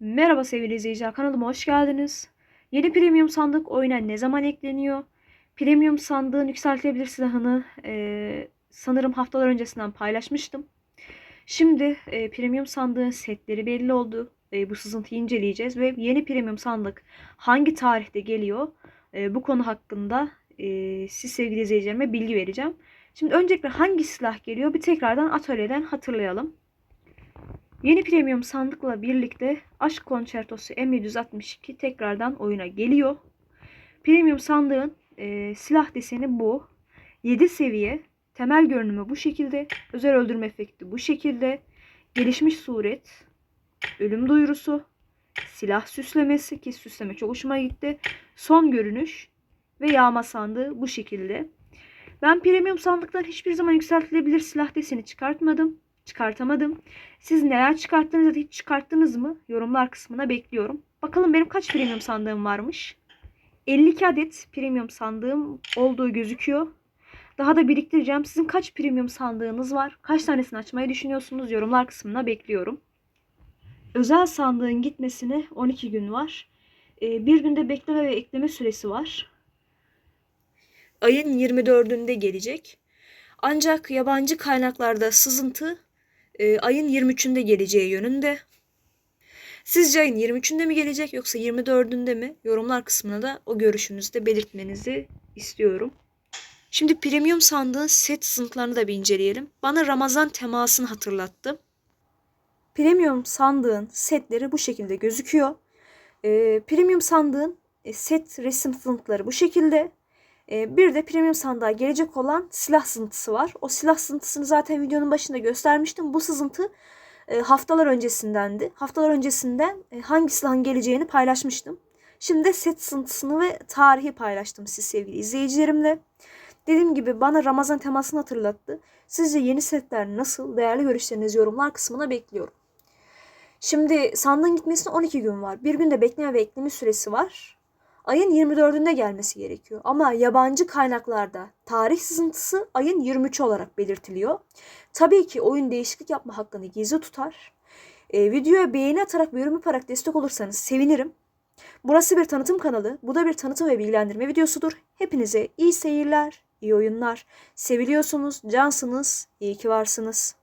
Merhaba sevgili izleyiciler kanalıma hoş geldiniz. Yeni premium sandık oyuna ne zaman ekleniyor? Premium sandığın yükseltilebilir silahını eee, sanırım haftalar öncesinden paylaşmıştım. Şimdi eee, premium sandığın setleri belli oldu. Eee, bu sızıntıyı inceleyeceğiz ve yeni premium sandık hangi tarihte geliyor? Eee, bu konu hakkında eee, siz sevgili izleyicilerime bilgi vereceğim. Şimdi öncelikle hangi silah geliyor bir tekrardan atölyeden hatırlayalım. Yeni premium sandıkla birlikte Aşk Konçertosu M762 tekrardan oyuna geliyor. Premium sandığın e, silah deseni bu. 7 seviye. Temel görünümü bu şekilde. Özel öldürme efekti bu şekilde. Gelişmiş suret. Ölüm duyurusu. Silah süslemesi ki süsleme çok hoşuma gitti. Son görünüş ve yağma sandığı bu şekilde. Ben premium sandıktan hiçbir zaman yükseltilebilir silah deseni çıkartmadım. Çıkartamadım. Siz neler çıkarttınız ya da hiç çıkarttınız mı? Yorumlar kısmına bekliyorum. Bakalım benim kaç premium sandığım varmış. 52 adet premium sandığım olduğu gözüküyor. Daha da biriktireceğim. Sizin kaç premium sandığınız var? Kaç tanesini açmayı düşünüyorsunuz? Yorumlar kısmına bekliyorum. Özel sandığın gitmesine 12 gün var. Ee, bir günde bekleme ve ekleme süresi var. Ayın 24'ünde gelecek. Ancak yabancı kaynaklarda sızıntı e, ayın 23'ünde geleceği yönünde. Sizce ayın 23'ünde mi gelecek yoksa 24'ünde mi? Yorumlar kısmına da o görüşünüzü belirtmenizi istiyorum. Şimdi premium sandığın set sınıflarını da bir inceleyelim. Bana Ramazan temasını hatırlattı. Premium sandığın setleri bu şekilde gözüküyor. E, premium sandığın e, set resim sınıfları bu şekilde. E, bir de premium sandığa gelecek olan silah sızıntısı var. O silah sızıntısını zaten videonun başında göstermiştim. Bu sızıntı e, haftalar öncesindendi. Haftalar öncesinden e, hangi silahın geleceğini paylaşmıştım. Şimdi de set sızıntısını ve tarihi paylaştım siz sevgili izleyicilerimle. Dediğim gibi bana Ramazan temasını hatırlattı. Sizce yeni setler nasıl? Değerli görüşlerinizi yorumlar kısmına bekliyorum. Şimdi sandığın gitmesine 12 gün var. Bir günde bekleme ve ekleme süresi var ayın 24'ünde gelmesi gerekiyor. Ama yabancı kaynaklarda tarih sızıntısı ayın 23 olarak belirtiliyor. Tabii ki oyun değişiklik yapma hakkını gizli tutar. Ee, videoya beğeni atarak ve yorum yaparak destek olursanız sevinirim. Burası bir tanıtım kanalı. Bu da bir tanıtım ve bilgilendirme videosudur. Hepinize iyi seyirler, iyi oyunlar. Seviliyorsunuz, cansınız, iyi ki varsınız.